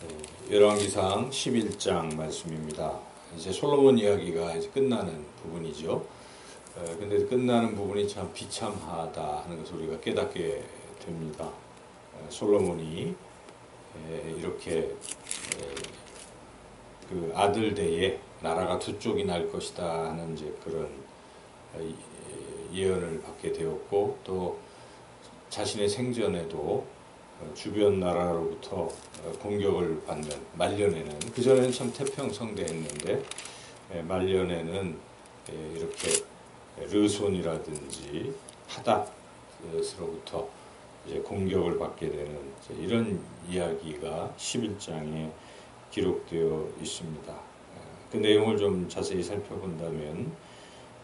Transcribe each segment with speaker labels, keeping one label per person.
Speaker 1: 네, 열왕기상 11장 말씀입니다. 이제 솔로몬 이야기가 이제 끝나는 부분이죠. 어, 근데 끝나는 부분이 참 비참하다 하는 것을 우리가 깨닫게 됩니다. 어, 솔로몬이 에, 이렇게 에, 그 아들 대에 나라가 두 쪽이 날 것이다 하는 이제 그런 예언을 받게 되었고 또 자신의 생전에도 어, 주변 나라로부터 어, 공격을 받는 말년에는 그 전에는 참 태평성대했는데 에, 말년에는 에, 이렇게 르손이라든지 하닷으로부터 이제 공격을 받게 되는 이런 이야기가 11장에 기록되어 있습니다. 에, 그 내용을 좀 자세히 살펴본다면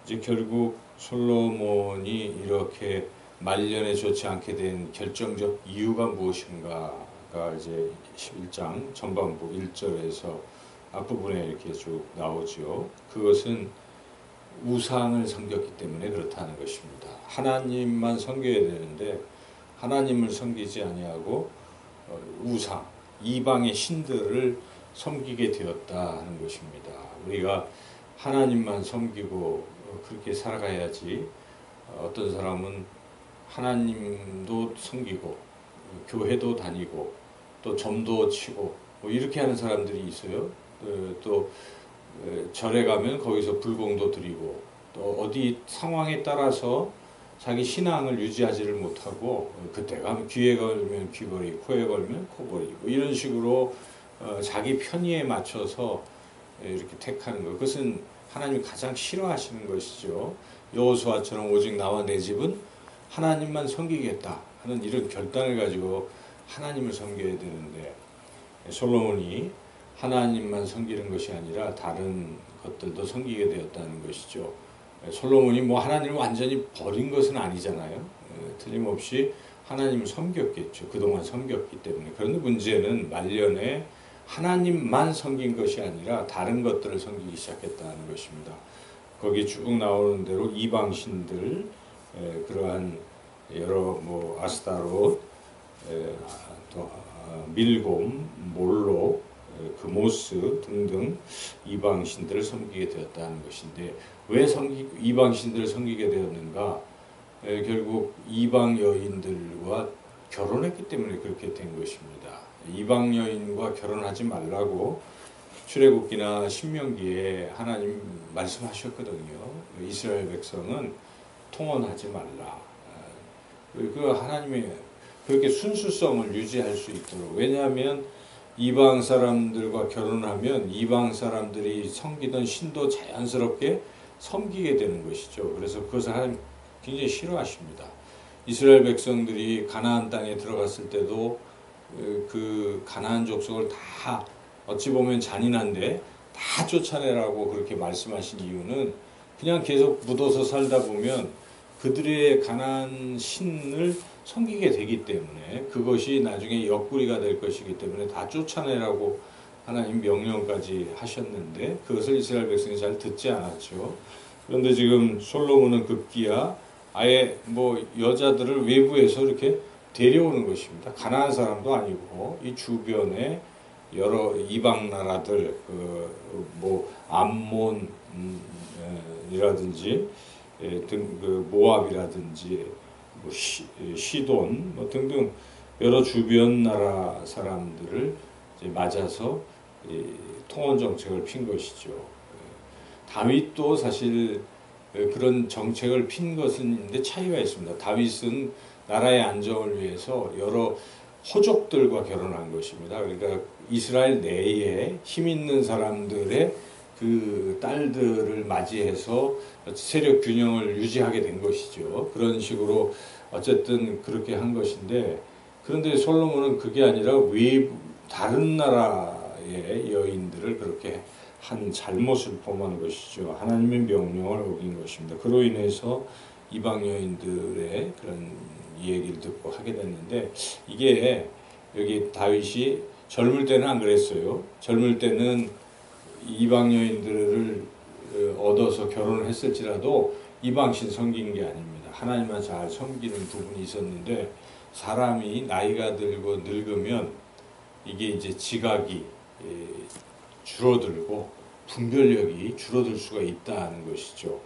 Speaker 1: 이제 결국 솔로몬이 이렇게 말년에 좋지 않게 된 결정적 이유가 무엇인가가 이제 11장 전반부 1절에서 앞부분에 이렇게 쭉 나오죠. 그것은 우상을 섬겼기 때문에 그렇다는 것입니다. 하나님만 섬겨야 되는데 하나님을 섬기지 아니하고 어, 우상, 이방의 신들을 섬기게 되었다 하는 것입니다. 우리가 하나님만 섬기고 어, 그렇게 살아가야지 어, 어떤 사람은 하나님도 섬기고 교회도 다니고 또 점도 치고 뭐 이렇게 하는 사람들이 있어요. 어, 또 어, 절에 가면 거기서 불공도 드리고 또 어디 상황에 따라서 자기 신앙을 유지하지를 못하고 어, 그때 가면 귀에 걸면 귀걸이, 코에 걸면 코걸이 뭐 이런 식으로 어, 자기 편의에 맞춰서 이렇게 택하는 것 그것은 하나님이 가장 싫어하시는 것이죠. 여호수아처럼 오직 나와 내 집은 하나님만 섬기겠다 하는 이런 결단을 가지고 하나님을 섬겨야 되는데 솔로몬이 하나님만 섬기는 것이 아니라 다른 것들도 섬기게 되었다는 것이죠. 솔로몬이 뭐 하나님을 완전히 버린 것은 아니잖아요. 에, 틀림없이 하나님을 섬겼겠죠. 그동안 섬겼기 때문에. 그런데 문제는 말년에 하나님만 섬긴 것이 아니라 다른 것들을 섬기기 시작했다는 것입니다. 거기 쭉 나오는 대로 이방신들 에, 그러한 여러 뭐 아스타롯, 아, 밀곰, 에, 그모스 등등 이방 신들을 섬기게 되었다는 것인데 왜 섬기, 이방 신들을 섬기게 되었는가? 에, 결국 이방 여인들과 결혼했기 때문에 그렇게 된 것입니다. 이방 여인과 결혼하지 말라고 출애굽기나 신명기에 하나님 말씀하셨거든요. 이스라엘 백성은 통혼하지 말라. 그 하나님의 그렇게 순수성을 유지할 수 있도록 왜냐하면 이방 사람들과 결혼하면 이방 사람들이 섬기던 신도 자연스럽게 섬기게 되는 것이죠. 그래서 그것을 하나님 굉장히 싫어하십니다. 이스라엘 백성들이 가나안 땅에 들어갔을 때도 그 가나안 족속을 다 어찌 보면 잔인한데 다 쫓아내라고 그렇게 말씀하신 이유는 그냥 계속 묻어서 살다 보면 그들의 가난 신을 섬기게 되기 때문에 그것이 나중에 옆구리가 될 것이기 때문에 다 쫓아내라고 하나님 명령까지 하셨는데 그것을 이스라엘 백성이 잘 듣지 않았죠. 그런데 지금 솔로몬은 급기야 아예 뭐 여자들을 외부에서 이렇게 데려오는 것입니다. 가난한 사람도 아니고 이 주변에 여러 이방 나라들 그 뭐 암몬 음, 이라든지 등그 모압이라든지 뭐 시, 시돈 뭐 등등 여러 주변 나라 사람들을 맞아서 통원 정책을 핀 것이죠. 다윗도 사실 그런 정책을 핀 것은 있는데 차이가 있습니다. 다윗은 나라의 안정을 위해서 여러 호족들과 결혼한 것입니다. 그러니까 이스라엘 내에 힘 있는 사람들의 그 딸들을 맞이해서 세력 균형을 유지하게 된 것이죠. 그런 식으로 어쨌든 그렇게 한 것인데 그런데 솔로몬은 그게 아니라 외 다른 나라의 여인들을 그렇게 한 잘못을 범한 것이죠. 하나님의 명령을 어긴 것입니다. 그로 인해서 이방 여인들의 그런 얘기를 듣고 하게 됐는데 이게 여기 다윗이 젊을 때는 안 그랬어요. 젊을 때는 이방 여인들을 얻어서 결혼을 했을지라도 이방신 섬긴 게 아닙니다. 하나님만 잘 섬기는 부분이 있었는데 사람이 나이가 들고 늙으면 이게 이제 지각이 예, 줄어들고 분별력이 줄어들 수가 있다는 것이죠.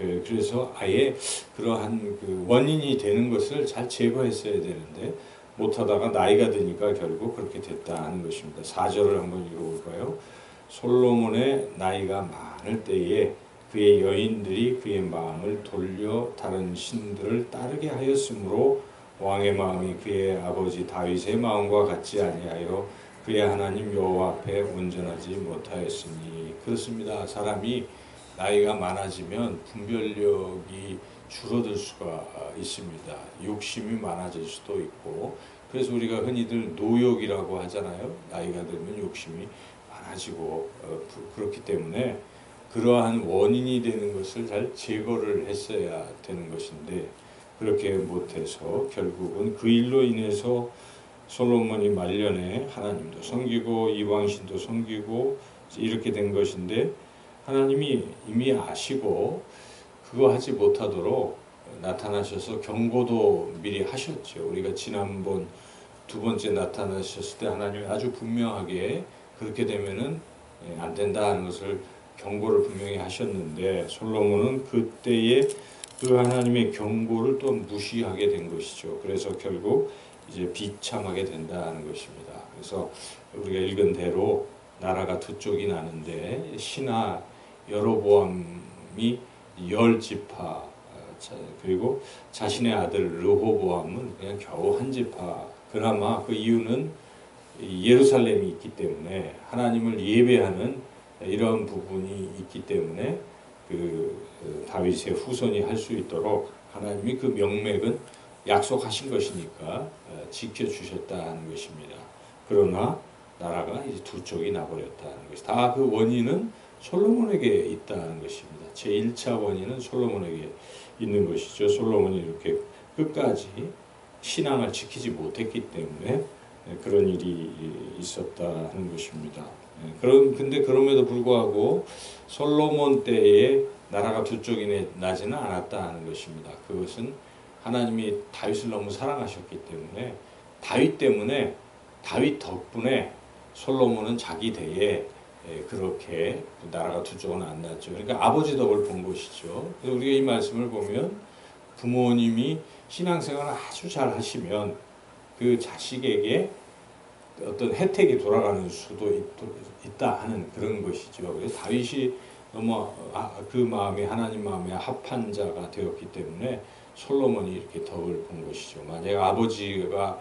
Speaker 1: 예, 그래서 아예 그러한 그 원인이 되는 것을 잘 제거했어야 되는데 못하다가 나이가 드니까 결국 그렇게 됐다 하는 것입니다. 4절을 한번 읽어볼까요? 솔로몬의 나이가 많을 때에 그의 여인들이 그의 마음을 돌려 다른 신들을 따르게 하였으므로 왕의 마음이 그의 아버지 다윗의 마음과 같지 아니하여 그의 하나님 여호와 앞에 온전하지 못하였으니 그렇습니다. 사람이 나이가 많아지면 분별력이 줄어들 수가 있습니다. 욕심이 많아질 수도 있고 그래서 우리가 흔히들 노욕이라고 하잖아요. 나이가 들면 욕심이 많아지고 어, 그렇기 때문에 그러한 원인이 되는 것을 잘 제거를 했어야 되는 것인데 그렇게 못해서 결국은 그 일로 인해서 솔로몬이 말년에 하나님도 섬기고 이방신도 섬기고 이렇게 된 것인데 하나님이 이미 아시고 그거 하지 못하도록 나타나셔서 경고도 미리 하셨죠. 우리가 지난번 두 번째 나타나셨을 때 하나님이 아주 분명하게 그렇게 되면은 예, 안 된다는 것을 경고를 분명히 하셨는데 솔로몬은 그때에 그 하나님의 경고를 또 무시하게 된 것이죠. 그래서 결국 이제 비참하게 된다는 것입니다. 그래서 우리가 읽은 대로 나라가 두 쪽이 나는데 신하 여로보암이 열 지파 그리고 자신의 아들 르호보암은 그냥 겨우 한 지파. 그나마 그 이유는 예루살렘이 있기 때문에 하나님을 예배하는 이러한 부분이 있기 때문에 그, 그 다윗의 후손이 할 수 있도록 하나님이 그 명맥은 약속하신 것이니까 어, 지켜 주셨다는 것입니다. 그러나 나라가 이제 두 쪽이 나버렸다는 것이 다 그 원인은 솔로몬에게 있다는 것입니다. 제 1차 원인은 솔로몬에게 있는 것이죠. 솔로몬이 이렇게 끝까지 신앙을 지키지 못했기 때문에 그런 일이 있었다는 것입니다. 그런 근데 그럼에도 불구하고 솔로몬 때에 나라가 두 쪽이 나지는 않았다는 것입니다. 그것은 하나님이 다윗을 너무 사랑하셨기 때문에 다윗 때문에 다윗 덕분에 솔로몬은 자기 대에 예, 그렇게 나라가 두 쪽은 안 났죠. 그러니까 아버지 덕을 본 것이죠. 우리가 이 말씀을 보면 부모님이 신앙생활을 아주 잘 하시면 그 자식에게 어떤 혜택이 돌아가는 수도 있, 다 하는 그런 것이죠. 그래서 다윗이 너무 아, 그 마음이 하나님 마음에 합한 자가 되었기 때문에 솔로몬이 이렇게 덕을 본 것이죠. 만약 아버지가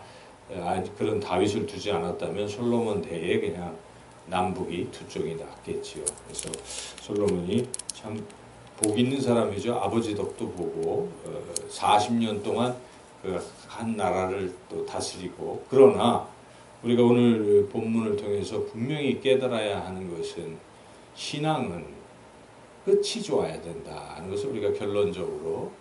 Speaker 1: 아, 그런 다윗을 두지 않았다면 솔로몬 대에 그냥 남북이 두 쪽이 낫겠지요. 그래서 솔로몬이 참 복 있는 사람이죠. 아버지 덕도 보고 40년 어, 동안 그한 나라를 또 다스리고 그러나 우리가 오늘 본문을 통해서 분명히 깨달아야 하는 것은 신앙은 끝이 좋아야 된다는 것을 우리가 결론적으로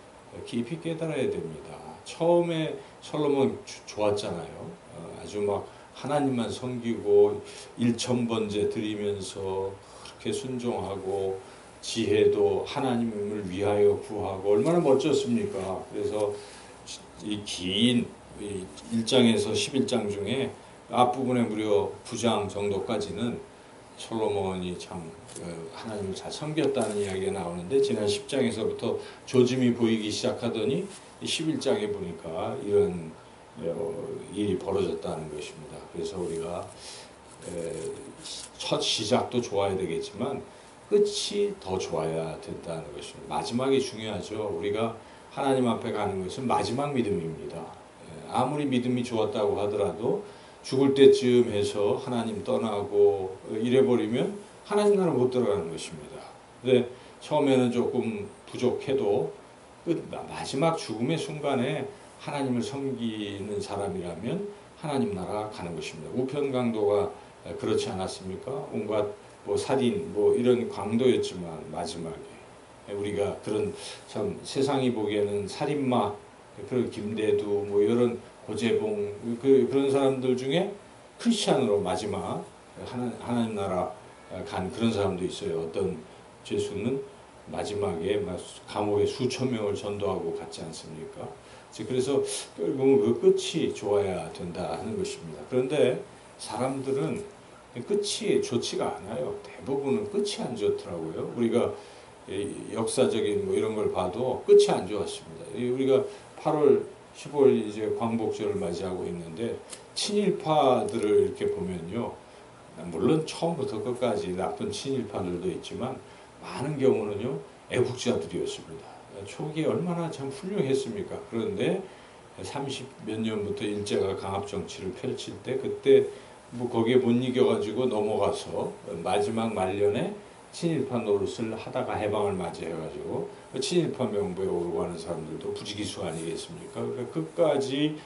Speaker 1: 깊이 깨달아야 됩니다. 처음에 솔로몬 좋았잖아요. 어, 아주 막 하나님만 섬기고 일천번제 드리면서 그렇게 순종하고 지혜도 하나님을 위하여 구하고 얼마나 멋졌습니까? 그래서 이긴 1장에서 11장 중에 앞부분에 무려 9장 정도까지는 솔로몬이 참 어, 하나님을 잘 섬겼다는 이야기가 나오는데 지난 10장에서부터 조짐이 보이기 시작하더니 11장에 보니까 이런 어, 일이 벌어졌다는 것입니다. 그래서 우리가 첫 시작도 좋아야 되겠지만 끝이 더 좋아야 된다는 것입니다. 마지막이 중요하죠. 우리가 하나님 앞에 가는 것은 마지막 믿음입니다. 아무리 믿음이 좋았다고 하더라도 죽을 때쯤 해서 하나님 떠나고 이래버리면 하나님 나라 못 들어가는 것입니다. 근데 처음에는 조금 부족해도 끝 마지막 죽음의 순간에 하나님을 섬기는 사람이라면 하나님 나라 가는 것입니다. 우편 강도가 그렇지 않았습니까? 온갖 뭐 살인 뭐 이런 강도였지만 마지막에 우리가 그런 참 세상이 보기에는 살인마 그런 김대두 뭐 이런 고재봉 그 그런 사람들 중에 크리스찬으로 마지막 하나, 하나님 나라 간 그런 사람도 있어요. 어떤 죄수는 마지막에 감옥에 수천 명을 전도하고 갔지 않습니까? 그래서 결국은 그 끝이 좋아야 된다 하는 것입니다. 그런데 사람들은 끝이 좋지가 않아요. 대부분은 끝이 안 좋더라고요. 우리가 이 역사적인 뭐 이런 걸 봐도 끝이 안 좋았습니다. 이 우리가 8월 15일 이제 광복절을 맞이하고 있는데 친일파들을 이렇게 보면요. 물론 처음부터 끝까지 나쁜 친일파들도 있지만 많은 경우는요. 애국자들이었습니다. 초기에 얼마나 참 훌륭했습니까? 그런데 30 몇 년부터 일제가 강압 정치를 펼칠 때 그때 뭐 거기에 못 이겨가지고 넘어가서 마지막 말년에 친일파 노릇을 하다가 해방을 맞이해가지고 그 친일파 명부에 오르고 하는 사람들도 부지기수 아니겠습니까? 그러니까 끝까지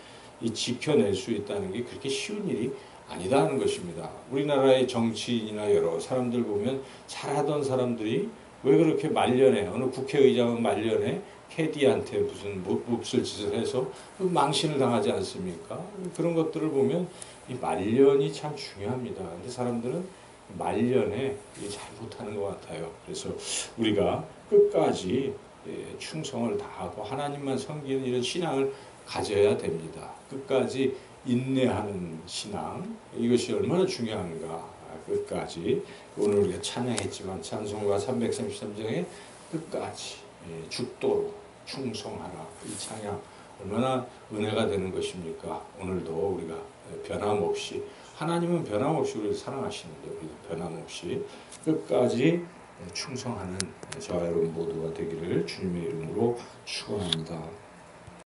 Speaker 1: 이 지켜낼 수 있다는 게 그렇게 쉬운 일이 아니다는 것입니다. 우리나라의 정치인이나 여러 사람들 보면 잘하던 사람들이 왜 그렇게 말년에 어느 국회의장은 말년에 캐디한테 무슨 몹쓸 짓을 해서 그 망신을 당하지 않습니까? 그런 것들을 보면 이 말년이 참 중요합니다. 근데 사람들은 말년에 잘 못하는 것 같아요. 그래서 우리가 끝까지 예, 충성을 다하고 하나님만 섬기는 이런 신앙을 가져야 됩니다. 끝까지 인내하는 신앙 이것이 얼마나 중요한가 끝까지 오늘 우리가 찬양했지만 찬송가 333장에 끝까지 예, 죽도록 충성하라 이 찬양 얼마나 은혜가 되는 것입니까? 오늘도 우리가 변함없이 하나님은 변함없이 우리를 사랑하시는데 우리도 변함없이 끝까지 충성하는 저와 여러분 모두가 되기를 주님의 이름으로 축원합니다.